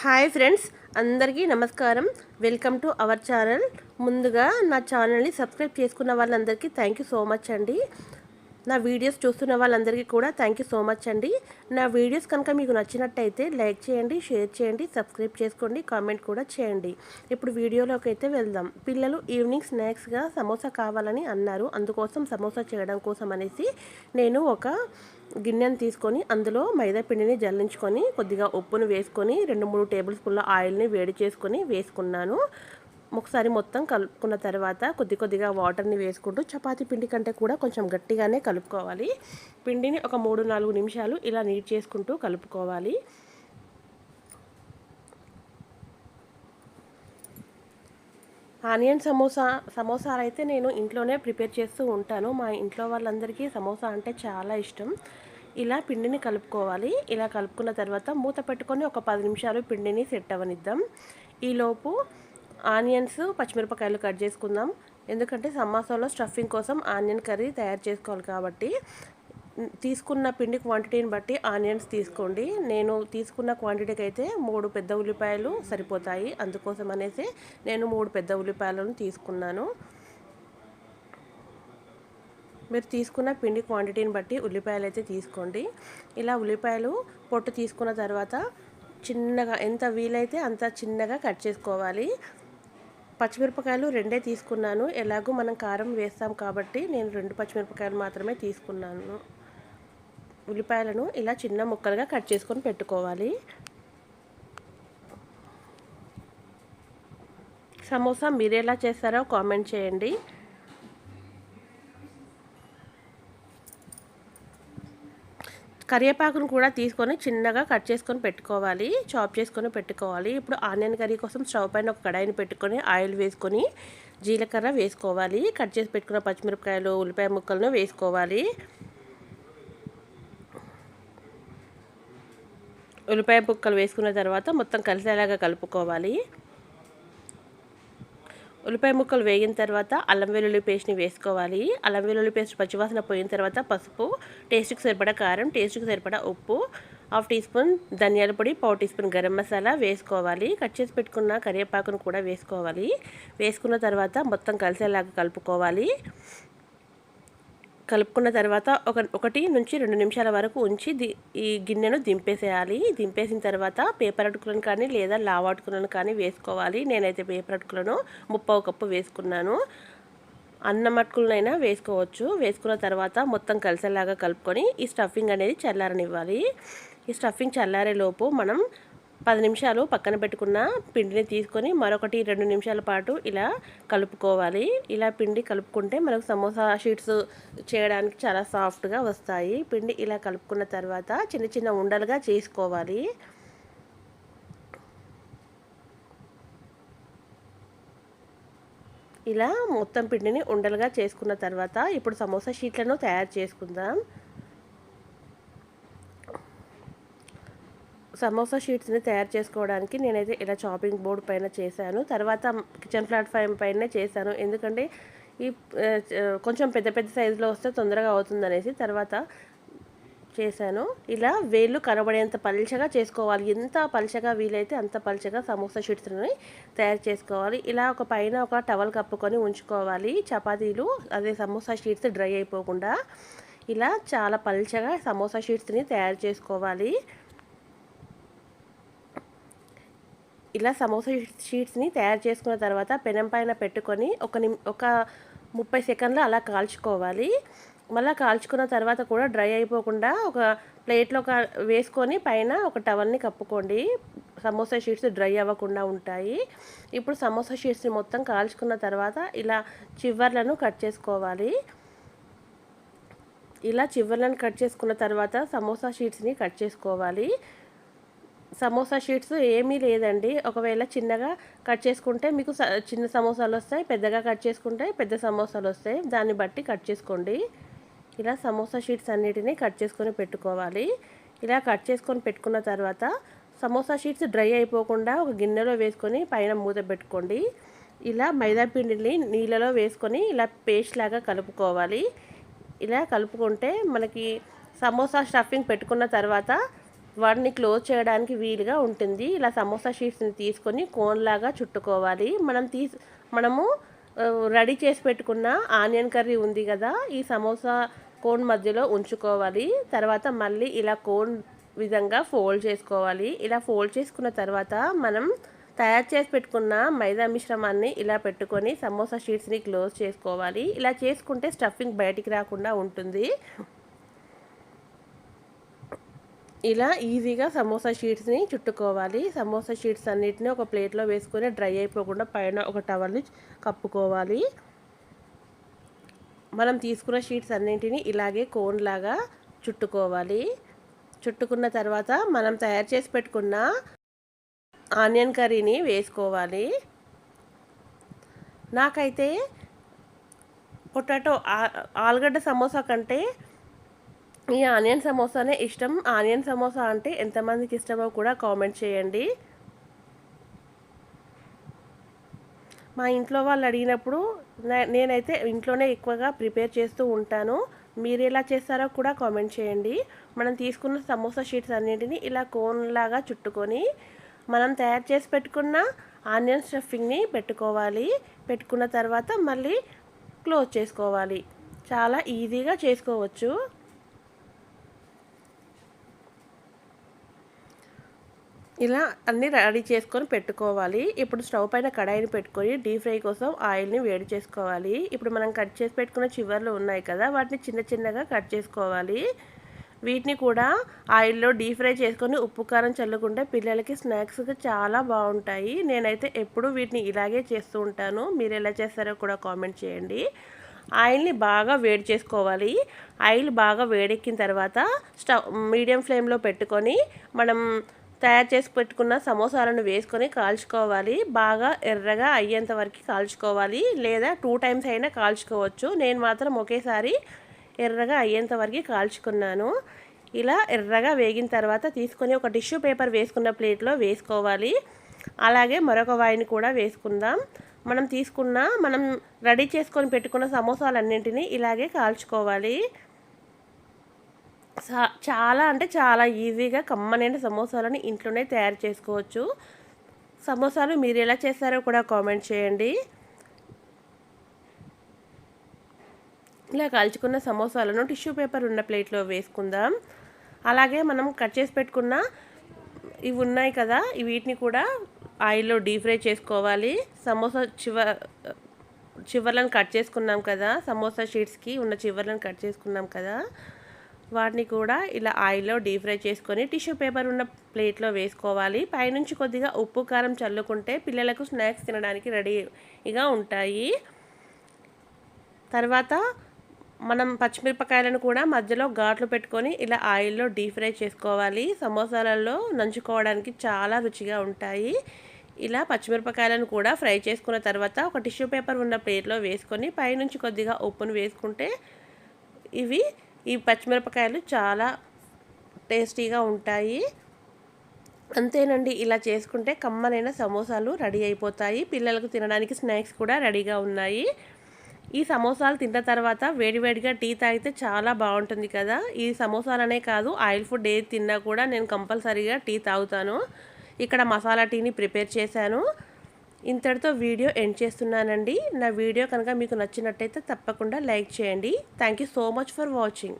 Hi friends అందరికీ నమస్కారం. Welcome to our channel. ముందుగా నా ఛానల్ని సబ్స్క్రైబ్ చేసుకున్న వాళ్ళందరికీ థ్యాంక్ యూ సో మచ్ అండి. నా వీడియోస్ చూస్తున్న వాళ్ళందరికీ కూడా థ్యాంక్ యూ సో మచ్ అండి. నా వీడియోస్ కనుక మీకు నచ్చినట్టయితే లైక్ చేయండి షేర్ చేయండి సబ్స్క్రైబ్ చేసుకోండి కామెంట్ కూడా చేయండి. ఇప్పుడు వీడియోలోకి అయితే వెళ్దాం. పిల్లలు ఈవినింగ్ స్నాక్స్గా సమోసా కావాలని అన్నారు. అందుకోసం సమోసా చేయడం కోసం అనేసి నేను ఒక గిన్నెను తీసుకొని అందులో మైదా పిండిని జల్లించుకొని కొద్దిగా ఉప్పును వేసుకొని రెండు మూడు టేబుల్ స్పూన్ల ఆయిల్ని వేడి చేసుకొని వేసుకున్నాను. ఒకసారి మొత్తం కలుపుకున్న తర్వాత కొద్ది కొద్దిగా వాటర్ని వేసుకుంటూ చపాతి పిండి కంటే కూడా కొంచెం గట్టిగానే కలుపుకోవాలి. పిండిని ఒక మూడు నాలుగు నిమిషాలు ఇలా నీట్ చేసుకుంటూ కలుపుకోవాలి. ఆనియన్ సమోసా సమోసాలు అయితే నేను ఇంట్లోనే ప్రిపేర్ చేస్తూ ఉంటాను. మా ఇంట్లో వాళ్ళందరికీ సమోసా అంటే చాలా ఇష్టం. ఇలా పిండిని కలుపుకోవాలి. ఇలా కలుపుకున్న తర్వాత మూత పెట్టుకొని ఒక పది నిమిషాలు పిండిని సెట్ అవనిద్దాం. ఈలోపు ఆనియన్స్ పచ్చిమిరపకాయలు కట్ చేసుకుందాం. ఎందుకంటే సమోసాలో స్టఫింగ్ కోసం ఆనియన్ కర్రీ తయారు చేసుకోవాలి కాబట్టి. తీసుకున్న పిండి క్వాంటిటీని బట్టి ఆనియన్స్ తీసుకోండి. నేను తీసుకున్న క్వాంటిటీకి అయితే మూడు పెద్ద ఉల్లిపాయలు సరిపోతాయి. అందుకోసం అనేసి నేను మూడు పెద్ద ఉల్లిపాయలను తీసుకున్నాను. మీరు తీసుకున్న పిండి క్వాంటిటీని బట్టి ఉల్లిపాయలు అయితే తీసుకోండి. ఇలా ఉల్లిపాయలు పొట్టు తీసుకున్న తర్వాత చిన్నగా ఎంత వీలైతే అంత చిన్నగా కట్ చేసుకోవాలి. పచ్చిమిరపకాయలు రెండే తీసుకున్నాను. ఎలాగో మనం కారం వేస్తాం కాబట్టి నేను రెండు పచ్చిమిరపకాయలు మాత్రమే తీసుకున్నాను. ఉల్లిపాయలను ఇలా చిన్న ముక్కలుగా కట్ చేసుకొని పెట్టుకోవాలి. సమోసా మీరు ఎలా చేస్తారో కామెంట్ చేయండి. కరివేపాకును కూడా తీసుకొని చిన్నగా కట్ చేసుకొని పెట్టుకోవాలి. చాప్ చేసుకొని పెట్టుకోవాలి. ఇప్పుడు ఆనియన్ కర్రీ కోసం స్టవ్ పైన ఒక కడాయిని పెట్టుకొని ఆయిల్ వేసుకొని జీలకర్ర వేసుకోవాలి. కట్ చేసి పెట్టుకున్న పచ్చిమిరపకాయలు ఉల్లిపాయ ముక్కలను వేసుకోవాలి. ఉల్లిపాయ ముక్కలు వేసుకున్న తర్వాత మొత్తం కలిసేలాగా కలుపుకోవాలి. ఉల్లిపాయ ముక్కలు వేగిన తర్వాత అల్లం వెల్లుల్లి పేస్ట్ని వేసుకోవాలి. అల్లం వెల్లుల్లి పేస్ట్ పచ్చివాసన పోయిన తర్వాత పసుపు టేస్ట్కి సరిపడా కారం టేస్ట్కి సరిపడా ఉప్పు హాఫ్ టీ స్పూన్ ధనియాల పొడి పావు టీ స్పూన్ గరం మసాలా వేసుకోవాలి. కట్ చేసి పెట్టుకున్న కరివేపాకును కూడా వేసుకోవాలి. వేసుకున్న తర్వాత మొత్తం కలిసేలాగా కలుపుకోవాలి. కలుపుకున్న తర్వాత ఒక ఒకటి నుంచి రెండు నిమిషాల వరకు ఉంచి ది ఈ గిన్నెను దింపేసేయాలి. దింపేసిన తర్వాత పేపర్ అటుకులను కానీ లేదా లావ అటుకులను కానీ వేసుకోవాలి. నేనైతే పేపర్ అటుకులను ముప్పావు కప్పు వేసుకున్నాను. అన్నం అటుకులనైనా వేసుకోవచ్చు. వేసుకున్న తర్వాత మొత్తం కలిసేలాగా కలుపుకొని ఈ స్టఫింగ్ అనేది చల్లారనివ్వాలి. ఈ స్టఫింగ్ చల్లారేలోపు మనం పది నిమిషాలు పక్కన పెట్టుకున్న పిండిని తీసుకొని మరొకటి రెండు నిమిషాల పాటు ఇలా కలుపుకోవాలి. ఇలా పిండి కలుపుకుంటే మనకు సమోసా షీట్స్ చేయడానికి చాలా సాఫ్ట్గా వస్తాయి. పిండి ఇలా కలుపుకున్న తర్వాత చిన్న చిన్న ఉండలుగా చేసుకోవాలి. ఇలా మొత్తం పిండిని ఉండలుగా చేసుకున్న తర్వాత ఇప్పుడు సమోసా షీట్లను తయారు చేసుకుందాం. సమోసా షీట్స్ని తయారు చేసుకోవడానికి నేనైతే ఇలా చాపింగ్ బోర్డ్ పైన చేశాను. తర్వాత కిచెన్ ప్లాట్ఫామ్ పైన చేశాను. ఎందుకంటే ఈ కొంచెం పెద్ద పెద్ద సైజులో వస్తే తొందరగా అవుతుందనేసి తర్వాత చేశాను. ఇలా వేళ్ళు కనబడేంత పల్చగా చేసుకోవాలి. ఎంత పలుచగా వీలైతే అంత పలుచగా సమోసా షీట్స్ని తయారు చేసుకోవాలి. ఇలా ఒక పైన ఒక టవల్ కప్పుకొని ఉంచుకోవాలి. చపాతీలు అదే సమోసా షీట్స్ డ్రై అయిపోకుండా ఇలా చాలా పలుచగా సమోసా షీట్స్ని తయారు చేసుకోవాలి. ఇలా సమోసా షీట్స్ని తయారు చేసుకున్న తర్వాత పెనం పైన పెట్టుకొని ఒక నిమ్ ఒక ముప్పై సెకండ్లు అలా కాల్చుకోవాలి. మళ్ళీ కాల్చుకున్న తర్వాత కూడా డ్రై అయిపోకుండా ఒక ప్లేట్లో వేసుకొని పైన ఒక టవల్ని కప్పుకోండి. సమోసా షీట్స్ డ్రై అవ్వకుండా ఉంటాయి. ఇప్పుడు సమోసా షీట్స్ని మొత్తం కాల్చుకున్న తర్వాత ఇలా చివర్లను కట్ చేసుకోవాలి. ఇలా చివర్లను కట్ చేసుకున్న తర్వాత సమోసా షీట్స్ని కట్ చేసుకోవాలి. సమోసా షీట్స్ ఏమీ లేదండి. ఒకవేళ చిన్నగా కట్ చేసుకుంటే మీకు చిన్న సమోసాలు వస్తాయి పెద్దగా కట్ చేసుకుంటే పెద్ద సమోసాలు వస్తాయి. దాన్ని బట్టి కట్ చేసుకోండి. ఇలా సమోసా షీట్స్ అన్నిటినీ కట్ చేసుకొని పెట్టుకోవాలి. ఇలా కట్ చేసుకొని పెట్టుకున్న తర్వాత సమోసా షీట్స్ డ్రై అయిపోకుండా ఒక గిన్నెలో వేసుకొని పైన మూత పెట్టుకోండి. ఇలా మైదా పిండిని నీళ్ళలో వేసుకొని ఇలా పేస్ట్ లాగా కలుపుకోవాలి. ఇలా కలుపుకుంటే మనకి సమోసా స్టఫింగ్ పెట్టుకున్న తర్వాత వాటిని క్లోజ్ చేయడానికి వీలుగా ఉంటుంది. ఇలా సమోసా షీట్స్ని తీసుకొని కోన్ లాగా చుట్టుకోవాలి. మనం తీసి మనము రెడీ చేసి పెట్టుకున్న ఆనియన్ కర్రీ ఉంది కదా ఈ సమోసా కోన్ మధ్యలో ఉంచుకోవాలి. తర్వాత మళ్ళీ ఇలా కోన్ విధంగా ఫోల్డ్ చేసుకోవాలి. ఇలా ఫోల్డ్ చేసుకున్న తర్వాత మనం తయారు చేసి పెట్టుకున్న మైదా మిశ్రమాన్ని ఇలా పెట్టుకొని సమోసా షీట్స్ని క్లోజ్ చేసుకోవాలి. ఇలా చేసుకుంటే స్టఫింగ్ బయటికి రాకుండా ఉంటుంది. ఇలా ఈజీగా సమోసా షీట్స్ని చుట్టుకోవాలి. సమోసా షీట్స్ అన్నిటిని ఒక ప్లేట్లో వేసుకొని డ్రై అయిపోకుండా పైన ఒక టవల్ని కప్పుకోవాలి. మనం తీసుకున్న షీట్స్ అన్నింటినీ ఇలాగే కోన్ లాగా చుట్టుకోవాలి. చుట్టుకున్న తర్వాత మనం తయారు చేసి పెట్టుకున్న ఆనియన్ కర్రీని వేసుకోవాలి. నాకైతే పొటాటో ఆలుగడ్డ సమోసా కంటే ఈ ఆనియన్ సమోసానే ఇష్టం. ఆనియన్ సమోసా అంటే ఎంతమందికి ఇష్టమో కూడా కామెంట్ చేయండి. మా ఇంట్లో వాళ్ళు అడిగినప్పుడు నేనైతే ఇంట్లోనే ఎక్కువగా ప్రిపేర్ చేస్తూ ఉంటాను. మీరు ఎలా చేస్తారో కూడా కామెంట్ చేయండి. మనం తీసుకున్న సమోసా షీట్స్ అన్నింటినీ ఇలా కోన్ లాగా చుట్టుకొని మనం తయారు చేసి పెట్టుకున్న ఆనియన్ స్టఫింగ్ని పెట్టుకోవాలి. పెట్టుకున్న తర్వాత మళ్ళీ క్లోజ్ చేసుకోవాలి. చాలా ఈజీగా చేసుకోవచ్చు. ఇలా అన్నీ రెడీ చేసుకొని పెట్టుకోవాలి. ఇప్పుడు స్టవ్ పైన కడాయిని పెట్టుకొని డీప్ ఫ్రై కోసం ఆయిల్ని వేడి చేసుకోవాలి. ఇప్పుడు మనం కట్ చేసి పెట్టుకున్న చివర్లు ఉన్నాయి కదా వాటిని చిన్న చిన్నగా కట్ చేసుకోవాలి. వీటిని కూడా ఆయిల్లో డీప్ ఫ్రై చేసుకొని ఉప్పు కారం చల్లుకుంటే పిల్లలకి స్నాక్స్గా చాలా బాగుంటాయి. నేనైతే ఎప్పుడూ వీటిని ఇలాగే చేస్తూ ఉంటాను. మీరు ఎలా చేస్తారో కూడా కామెంట్ చేయండి. ఆయిల్ని బాగా వేడి చేసుకోవాలి. ఆయిల్ బాగా వేడెక్కిన తర్వాత స్టవ్ మీడియం ఫ్లేమ్లో పెట్టుకొని మనం తయారు చేసి పెట్టుకున్న సమోసాలను వేసుకొని కాల్చుకోవాలి. బాగా ఎర్రగా అయ్యేంత వరకు కాల్చుకోవాలి. లేదా టూ టైమ్స్ అయినా కాల్చుకోవచ్చు. నేను మాత్రం ఒకేసారి ఎర్రగా అయ్యేంత వరకు కాల్చుకున్నాను. ఇలా ఎర్రగా వేగిన తర్వాత తీసుకొని ఒక టిష్యూ పేపర్ వేసుకున్న ప్లేట్లో వేసుకోవాలి. అలాగే మరొక వాయిని కూడా వేసుకుందాం. మనం తీసుకున్న మనం రెడీ చేసుకొని పెట్టుకున్న సమోసాలన్నింటినీ ఇలాగే కాల్చుకోవాలి. చాలా అంటే చాలా ఈజీగా కమ్మనైన సమోసాలను ఇంట్లోనే తయారు చేసుకోవచ్చు. సమోసాలు మీరు ఎలా చేస్తారో కూడా కామెంట్ చేయండి. ఇలా కాల్చుకున్న సమోసాలను టిష్యూ పేపర్ ఉన్న ప్లేట్లో వేసుకుందాం. అలాగే మనం కట్ చేసి పెట్టుకున్న ఇవి ఉన్నాయి కదా వీటిని కూడా ఆయిల్లో డీప్ ఫ్రై చేసుకోవాలి. సమోసా చివ చివర్లను కట్ చేసుకున్నాం కదా సమోసా షీట్స్కి ఉన్న చివర్లను కట్ చేసుకున్నాం కదా. వాటిని కూడా ఇలా ఆయిల్లో డీప్ ఫ్రై చేసుకొని టిష్యూ పేపర్ ఉన్న ప్లేట్లో వేసుకోవాలి. పైనుంచి కొద్దిగా ఉప్పు కారం చల్లుకుంటే పిల్లలకు స్నాక్స్ తినడానికి రెడీగా ఉంటాయి. తర్వాత మనం పచ్చిమిరపకాయలను కూడా మధ్యలో ఘాట్లు పెట్టుకొని ఇలా ఆయిల్లో డీప్ ఫ్రై చేసుకోవాలి. సమోసాలలో నంచుకోవడానికి చాలా రుచిగా ఉంటాయి. ఇలా పచ్చిమిరపకాయలను కూడా ఫ్రై చేసుకున్న తర్వాత ఒక టిష్యూ పేపర్ ఉన్న ప్లేట్లో వేసుకొని పైనుంచి కొద్దిగా ఉప్పును వేసుకుంటే ఇవి ఈ పచ్చిమిరపకాయలు చాలా టేస్టీగా ఉంటాయి. అంతేనండి ఇలా చేసుకుంటే కమ్మనైన సమోసాలు రెడీ అయిపోతాయి. పిల్లలకు తినడానికి స్నాక్స్ కూడా రెడీగా ఉన్నాయి. ఈ సమోసాలు తిన్న తర్వాత వేడివేడిగా టీ తాగితే చాలా బాగుంటుంది కదా. ఈ సమోసాలనే కాదు ఆయిల్ ఫుడ్ ఏది తిన్నా కూడా నేను కంపల్సరీగా టీ తాగుతాను. ఇక్కడ మసాలా టీని ప్రిపేర్ చేశాను. ఇంతటితో వీడియో ఎండ్ చేస్తున్నానండి. నా వీడియో కనుక మీకు నచ్చినట్టయితే తప్పకుండా లైక్ చేయండి. Thank so much for watching